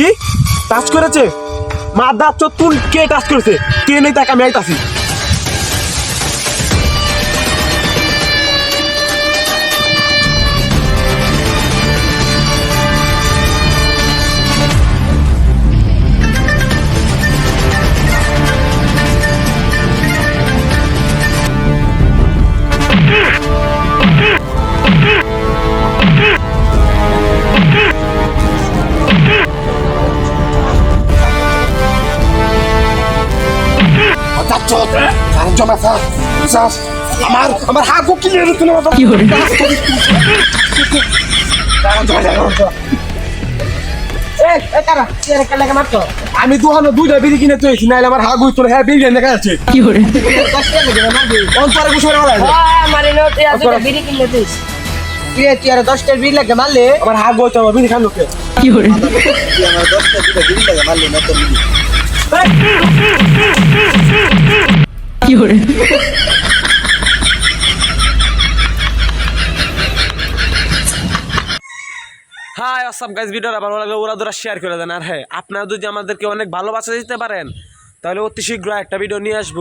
কি? টাচ করেছে? মাদা চতুন কে টাচ করেছে? কে নেই তাকে আমি আইতাছি। আমার আমার হাত কি নিয়ে তুলে কি hore আমি দোকানে দুইটা বিড়ি কিনে তুই নাইলে আমার হাত গুই তোলে হ্যাঁ বিড়ি দেখা যাচ্ছে কি hore অন্তরে বলা দশটার বিল লাগে মারলে আমার হাত বই তো আমার বিড়ি খান লোকে কি hore আমার দশটা বিল লাগে মারলে? না তো কি করে হাই আসাম গাইজ ভিডিওটা ভালো লাগলে ওরা দুরা শেয়ার করে দেন। আর হ্যাঁ আপনারা যদি আমাদেরকে অনেক ভালোবাসা দিতে পারেন, তাহলে অতি শীঘ্র একটা ভিডিও নিয়ে আসব।